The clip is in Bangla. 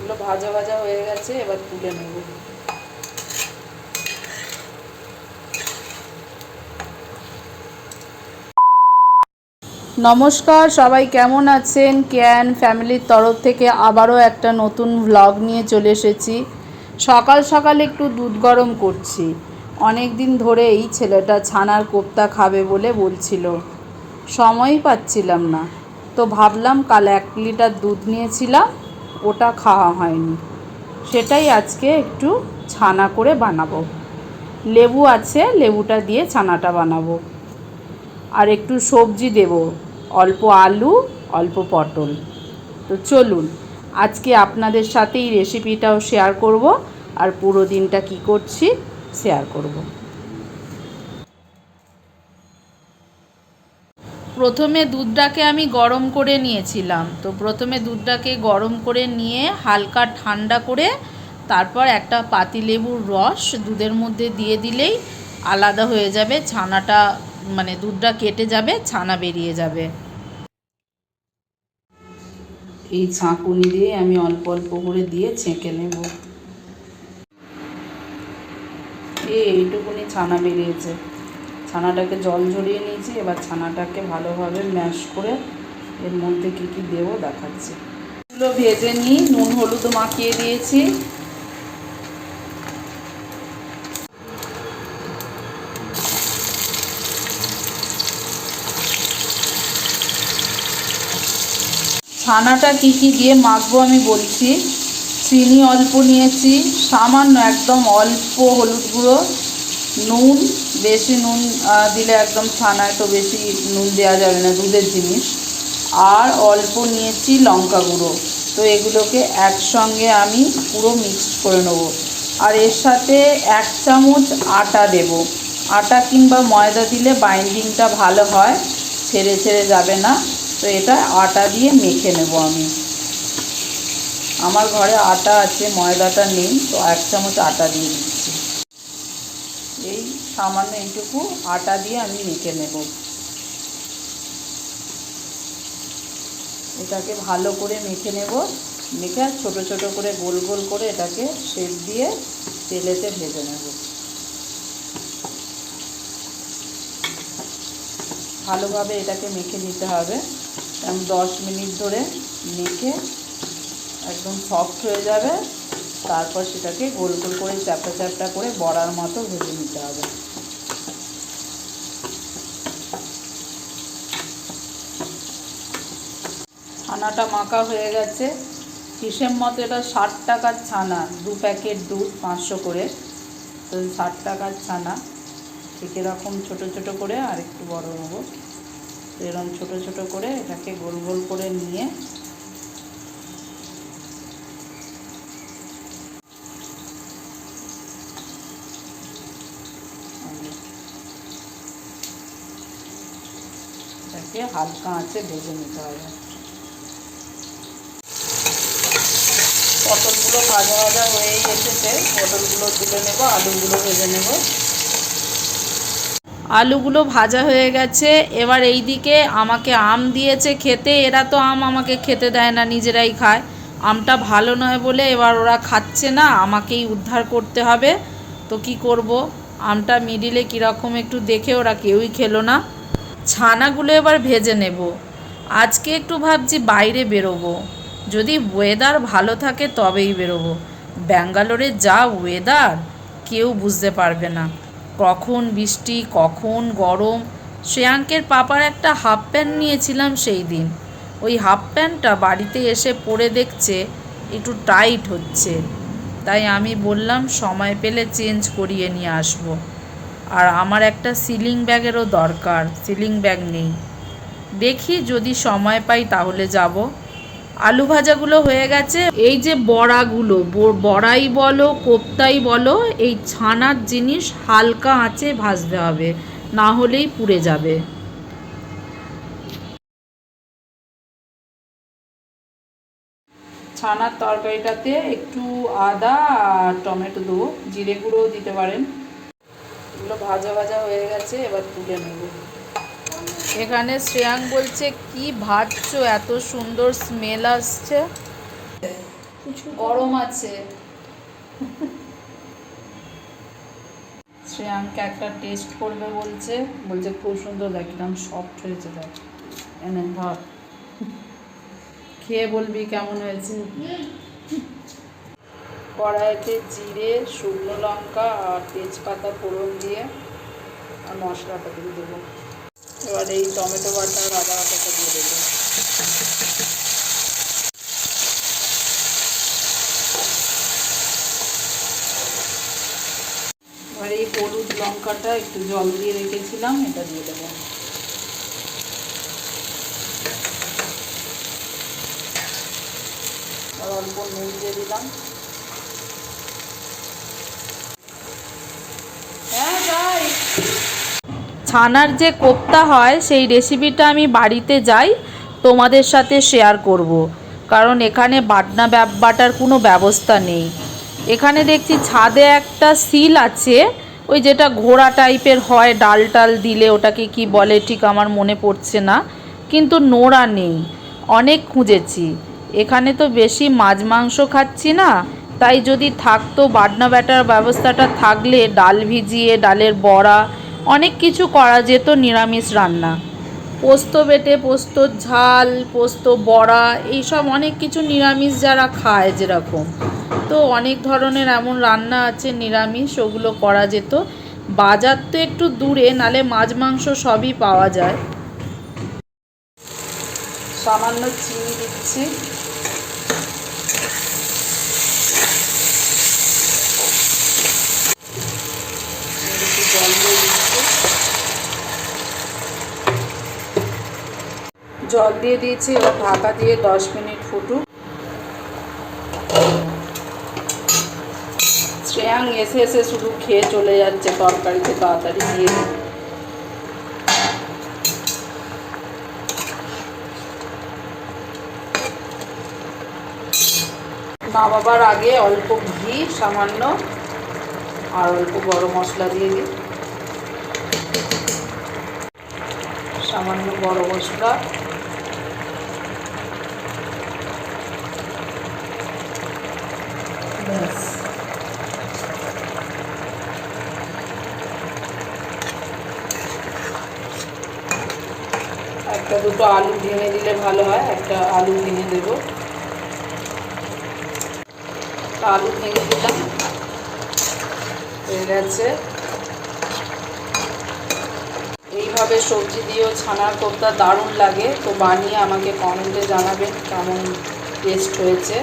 এগুলো ভাজা ভাজা হয়ে গেছে, এবার তুলে নেব। নমস্কার, সবাই কেমন আছেন? ক্যান ফ্যামিলির তরফ থেকে আবারও একটা নতুন ভ্লগ নিয়ে চলে এসেছি। সকাল সকাল একটু দুধ গরম করছি। অনেক দিন ধরে এই ছেলেটা ছানার কোপ্তা খাবে বলে বলছিল। সময়ই পাচ্ছিলাম না। তো ভাবলাম কাল এক লিটার দুধ নিয়েছিলাম। ওটা খাওয়া হয়নি। সেটাই আজকে একটু ছানা করে বানাবো। লেবু আছে, লেবুটা দিয়ে ছানাটা বানাবো। আর একটু সবজি দেব, অল্প আলু, অল্প পটল। তো চলুন, আজকে আপনাদের সাথে এই রেসিপিটাও শেয়ার করব, আর পুরো দিনটা কি করছি শেয়ার করব। প্রথমে দুধটাকে আমি গরম করে নিয়েছিলাম। তো প্রথমে দুধটাকে গরম করে নিয়ে হালকা ঠান্ডা করে তারপর একটা পাতিলেবুর রস দুধের মধ্যে দিয়ে দিলেই আলাদা হয়ে যাবে, ছানাটা মানে দুধটা কেটে যাবে, ছানা বেরিয়ে যাবে। এই ছাঁকুনি দিয়ে আমি অল্প অল্প করে দিয়ে ছেঁকে নেব। এই এইটুকুনি ছানা বেরিয়েছে। ছানাটাকে জল ঝরিয়ে নিয়েছি, এবার ছানাটাকে ভালোভাবে ম্যাশ করে এর মধ্যে কি কি দেবো দেখাচ্ছি। এগুলো ভেজে নিই, নুন, হলুদ মাখিয়ে দিয়েছি। ছানাটা কি কি দিয়ে মাখবো আমি বলছি। চিনি অল্প নিয়েছি, সামান্য একদম অল্প হলুদ গুঁড়ো। নুন, বেশি নুন দিলে একদম ছানায় তো বেশি নুন দেওয়া যাবে না, দুধের জিনিস। আর অল্প নিয়েছি লঙ্কা গুঁড়ো। তো এগুলোকে একসঙ্গে আমি পুরো মিক্সড করে নেব। আর এর সাথে এক চামচ আটা দেব। আটা কিংবা ময়দা দিলে বাইন্ডিংটা ভালো হয়, ছেড়ে ছেড়ে যাবে না। তো এটা আটা দিয়ে মেখে নেব আমি। আমার ঘরে আটা আছে, ময়দাটা নেই, তো এক চামচ আটা দিয়ে দিচ্ছি। এই সামান্য এইটুকু আটা দিয়ে আমি মেখে নেব। এটাকে ভালো করে মেখে নেব। মেখে ছোট ছোট করে গোল গোল করে এটাকে শেপ দিয়ে তেলেতে ভেজে নেব। ভালোভাবে এটাকে মেখে নিতে হবে। দশ মিনিট ধরে মেখে একদম সফট হয়ে যাবে। তারপর সেটাকে গোল গোল করে চ্যাপটা চ্যাপটা করে বড়ার মতো ভেজে নিতে হবে। ছানাটা মাখা হয়ে গেছে। হিসেব মতো এটা ষাট টাকার ছানা? দু প্যাকেট দুধ, পাঁচশো করে। তো ষাট টাকার ছানা। ঠিক এরকম ছোটো ছোটো করে আর একটু বড় নেব তো এরকম ছোটো ছোটো করে এটাকে গোল গোল করে নিয়ে এটাকে হালকা আঁচে ভেজে নিতে হবে। পটলগুলো ভাজা ভাজা হয়ে এসেছে। পটলগুলো তুলে নেব, আলুগুলো ভেজে নেব। আলুগুলো ভাজা হয়ে গেছে। এবার এই দিকে আমাকে আম দিয়েছে খেতে। এরা তো আম আমাকে খেতে দেয় না, নিজেরাই খায়। আমটা ভালো নয় বলে এবার ওরা খাচ্ছে না, আমাকেই উদ্ধার করতে হবে। তো কি করব? আমটা মিডিলে কীরকম একটু দেখে ওরা কেউই খেলো না। ছানাগুলো এবার ভেজে নেব। আজকে একটু ভাবছি বাইরে বেরোবো। যদি ওয়েদার ভালো থাকে তবেই বেরোবো। ব্যাঙ্গালোরে যা ওয়েদার কেউ বুঝতে পারবে না। কখন বৃষ্টি, কখন গরম, শ্রেয়াঙ্কের পাপার একটা হাফ প্যান্ট নিয়েছিলাম সেই দিন। ওই হাফ প্যান্টটা বাড়িতে এসে পরে দেখছে একটু টাইট হচ্ছে। তাই আমি বললাম, সময় পেলে চেঞ্জ করিয়ে নিয়ে আসব। আর আমার একটা সিলিং ব্যাগেরও দরকার সিলিং ব্যাগ নেই। দেখি যদি সময় পাই তাহলে যাব। আলু ভাজাগুলো হয়ে গেছে। এই যে বড়াগুলো বড়াই বলো, কোপ্তাই বলো, এই ছানার জিনিস হালকা আঁচে ভাজতে হবে, না হলেই পুড়ে যাবে। ছানার তরকারিটাতে একটু আদা আর টমেটো দেবো, জিরে গুঁড়োও দিতে পারেন। এগুলো ভাজা ভাজা হয়ে গেছে, এবার তুলে নেব। এখানে শ্রেয়াং বলছে, কি ভাজছো? এত সুন্দর স্মেল আসছে। গরম আছে। শ্রেয়াঙ্কা একটা টেস্ট করবে বলছে বলছে, খুব সুন্দর দেখলাম সফট হয়েছে, দেখ। এনে ধর। খেয়ে বলবি কেমন হয়েছে? কড়াইতে জিরে, শুকনো লঙ্কা আর তেজপাতা ফোড়ন দিয়ে আর মশলাটা দিয়ে দেবো। এবার এই টমেটো বাটা আর আদা বাটাটা দিয়ে দেবো। এবার এই হলুদ লঙ্কাটা একটু জল দিয়ে রেখেছিলাম, এটা দিয়ে দেবো। আর অল্প নুন দিয়ে দিলাম হ্যাঁ যাই ছানার যে কোপ্তা হয়, সেই রেসিপিটা আমি বাড়িতে যাই, তোমাদের সাথে শেয়ার করব। কারণ এখানে বাটনা বাটার কোনো ব্যবস্থা নেই এখানে দেখছি ছাদে একটা সিল আছে, ওই যেটা ঘোড়া টাইপের হয়, ডাল টাল দিলে ওটাকে কি বলে, ঠিক আমার মনে পড়ছে না, কিন্তু নোড়া নেই, অনেক খুঁজেছি এখানে তো বেশি মাছ মাংস খাচ্ছি না, তাই যদি থাকতো বাটনা ব্যাটার ব্যবস্থাটা থাকলে, ডাল ভিজিয়ে, ডালের বড়া অনেক কিছু করা যেত নিরামিষ রান্না। পোস্ত বেটে, পোস্ত ঝাল, পোস্ত বড়া, এইসব অনেক কিছু নিরামিষ যারা খায় যেরকম। তো অনেক ধরনের এমন রান্না আছে নিরামিষ, ওগুলো করা যেত। বাজার তো একটু দূরে, নালে মাছ, মাংস সবই পাওয়া যায়। সামান্য চিনি দিচ্ছি। জল দিয়ে দিচ্ছি জল দিয়ে দিয়েছি এবার ঢাকা দিয়ে দশ মিনিট ফুটুক। শ্রেয়াং এসে এসে শুধু খেয়ে চলে যাচ্ছে, তরকারিতে তাড়াতাড়ি দিয়ে দিই। নামাবার আগে অল্প ঘি, সামান্য, আর অল্প গরম মশলা দিয়ে দিই সামান্য গরম মশলা। ব্যাস একটা দুটো আলু ভেঙে দিলে ভালো হয়, একটা আলু ভেঙে দেবো। আলু ভেঙে দিলাম। হয়ে গেছে। এইভাবে সবজি দিয়েও ছানার কোপ্তা দারুণ লাগে। তো বানিয়ে আমাকে কমেন্টে জানাবেন কেমন টেস্ট হয়েছে।